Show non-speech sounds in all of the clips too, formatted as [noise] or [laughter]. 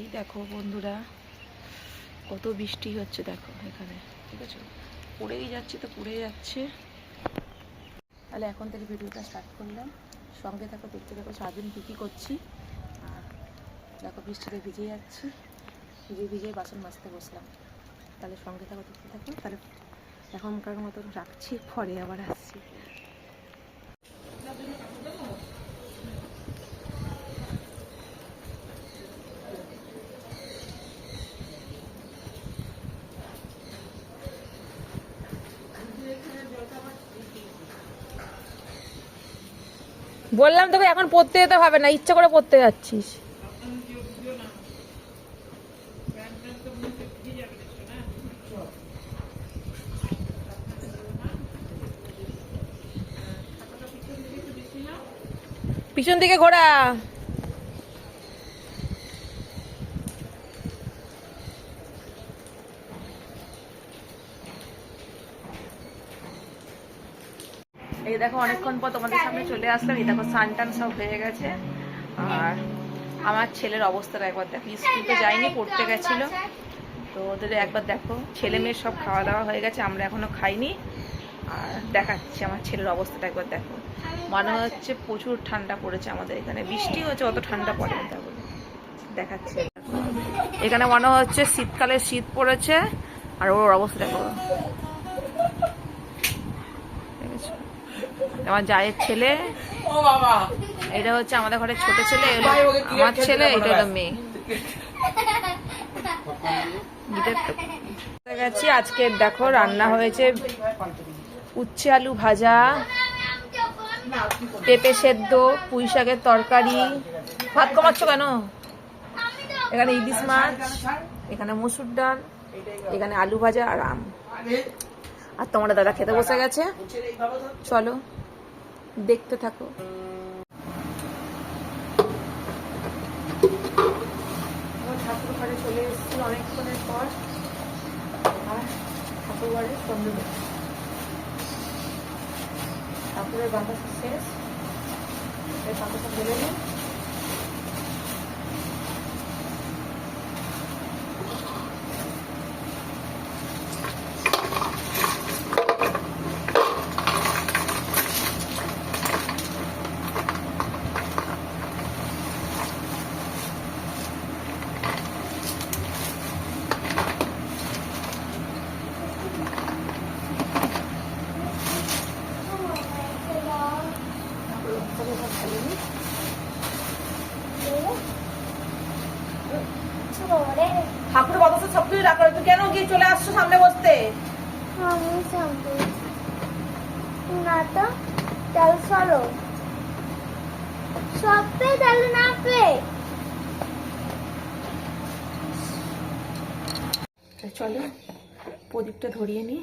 এই দেখো বন্ধুরা, কত বৃষ্টি হচ্ছে দেখো এখানে, ঠিক আছে? পড়েই যাচ্ছে তো, পড়ে যাচ্ছে। তাহলে এখন থেকে ভিডিওটা স্টার্ট করলাম। সঙ্গে থাকো, দেখতে থাকো, সারাদিন কী কী করছি। আর দেখো, বৃষ্টিতে ভিজে যাচ্ছি। ভিজে ভিজে বাসন মাজতে বসলাম। তাহলে সঙ্গে থাকো, দেখতে থাকো। তাহলে এখনকার মতন রাখছি, পরে আবার আসছি। বললাম তোকে এখন পড়তে যেতে হবে না ইচ্ছে করে পড়তে যাচ্ছিস। পিছন দিকে ঘোরা। এই দেখো, অনেকক্ষণ পর তোমাদের সামনে চলে আসলাম। এই দেখো সান টান সব হয়ে গেছে। আর আমার ছেলের অবস্থাটা একবার দেখো, স্কুল তো যায়নি, পড়তে গেছিল। তো ওদের একবার দেখো, ছেলে মেয়ের সব খাওয়া দাওয়া হয়ে গেছে, আমরা এখনও খাইনি। আর দেখাচ্ছি আমার ছেলের অবস্থাটা একবার দেখো। মনে হচ্ছে প্রচুর ঠান্ডা পড়েছে আমাদের এখানে। বৃষ্টি হচ্ছে, অত ঠান্ডা পড়ে না তাই বলে দেখাচ্ছি। এখানে মনে হচ্ছে শীতকালে শীত পড়েছে, আর ওর অবস্থা দেখো। আমার জায়ের ছেলে। এটা হচ্ছে আমাদের ঘরের ছোট ছেলে আমার ছেলে এটা হলো মেয়ে। [laughs] গেছি আজকে দেখো রান্না হয়েছে উচ্ছে আলু ভাজা পেঁপে সেদ্ধ পুঁই শাকের তরকারি। ভাত কমাচ্ছ কেন? এখানে ইলিশ মাছ এখানে মসুর ডাল এখানে আলু ভাজা আর আম। আর তোমার দাদা খেতে বসে গেছে। চলো, দেখতে থাকো। ঠাকুর ঘরে চলে এসেছি অনেকক্ষণের পর। আর ঠাকুর ঘরে সন্ধ্যে ঠাকুরের বাতাস শেষ। এই বাতাসটা বলে নিই ঠাকুরের বাতাসটা সব ফেলে নিই ঠাকুরের বাতাসে সব কিছু রাখো তুই কেন গিয়ে চলে আসছো সামনে বসতে? না তো চলো। সব পে তাহলে না পে চলো প্রদীপটা ধরিয়ে নিই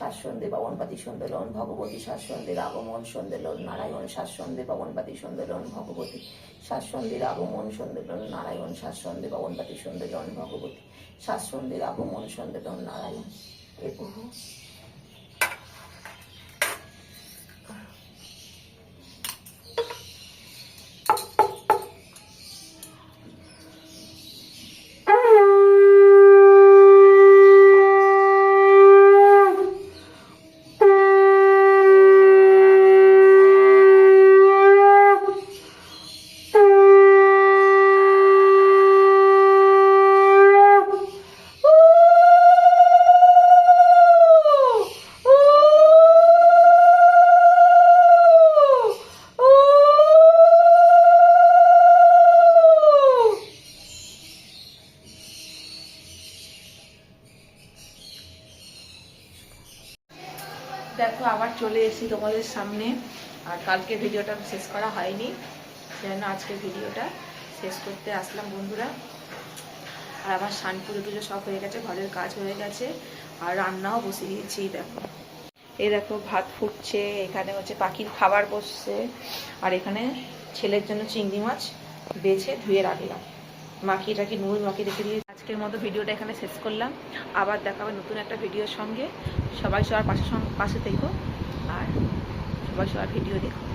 শাসন্দে পবনপাতি সন্দেলন ভগবতী শাসন্দের আগমন সন্দেলন নারায়ণ শাসন্দে পবনপাতি সন্দেলন ভগবতী শাসন্দের আগমন সন্দেলন নারায়ণ শাসন্দে পবনপাতি সন্দেলন ভগবতী শাসন্দের আগমন সন্দেলন নারায়ণ। এ দেখো, আবার চলে এসেছি তোমাদের সামনে। আর কালকে ভিডিওটা শেষ করা হয়নি, যেন আজকে ভিডিওটা শেষ করতে আসলাম বন্ধুরা। আর আমার স্নান পুজো টুজো সব হয়ে গেছে, ঘরের কাজ হয়ে গেছে, আর রান্নাও বসে দিয়েছি দেখো। এই দেখো, ভাত ফুটছে, এখানে হচ্ছে পাখির খাবার বসছে, আর এখানে ছেলের জন্য চিংড়ি মাছ বেছে ধুয়ে রাখলাম। মাখিয়ে টাকি নুন মাখিয়ে রেখে দিয়ে আজকের মতো ভিডিওটা এখানে শেষ করলাম। আবার দেখা হবে নতুন একটা ভিডিওর সঙ্গে। সবাই সবার পাশে পাশে থেকো। আর সবাই সবার ভিডিও দেখো।